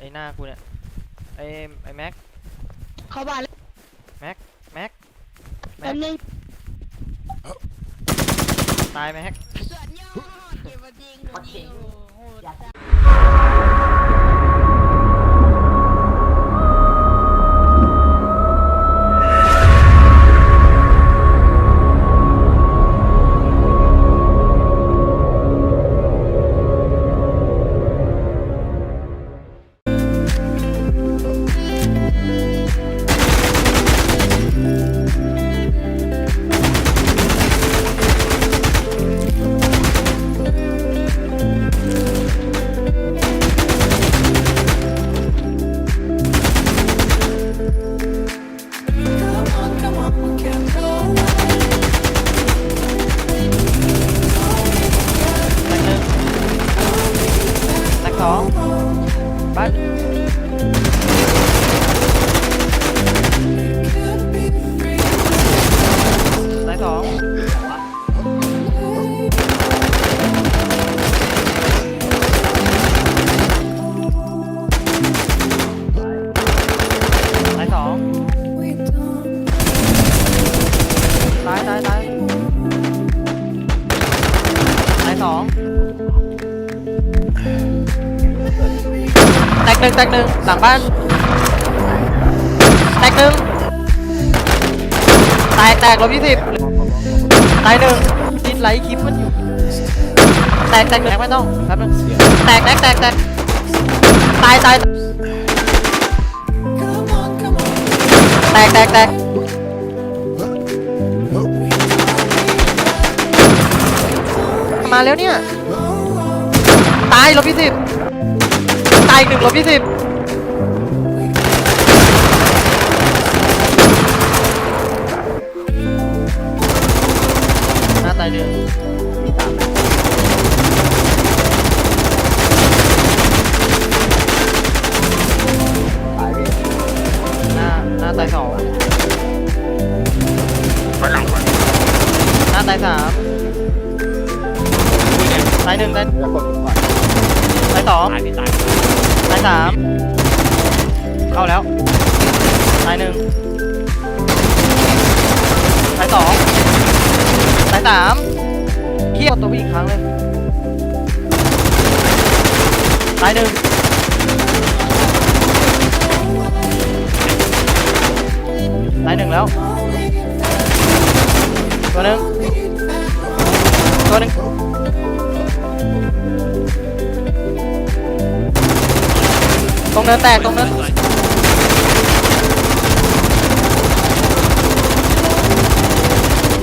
ไอ้หน้ากูเนี่ย ไอ้ไอ้แม็ก เข้าบ้านเลยแม็กแม็ก แป๊บนึงตายแม็กสุดยอดเก็บมาจริงโหดจริงโหด ม็ หนึ่งแตกหนึ่งหลังบ้าน แตกหนึ่งแตกแตกลบยี่สิบตายหนึ่งดินไหลคลิปมันอยู่ แตกแตกหนึ่งแตกไม่ต้องแป๊บนึงแตกแตกแตกแตกตายตายแตกแตกแตกมาแล้วเนี่ย ตายลบยี่สิบ ตายอีกหนึ่งลบยี่สิบหน้าตายหนึ่งหน้าหน้าตายสองไปหลังมันหน้าตายสามตายหนึ่งตายตายสอง ตายพี่ตายตาย สามเข้าแล้วตายหนึ่งตายสองตายสามเคี่ยบตัวผู้หญิงครั้งเลยตายหนึ่งตายหนึ่งแล้วตัวหนึ่ง รงเนินแตกตรงเนิน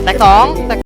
แตกสองแตก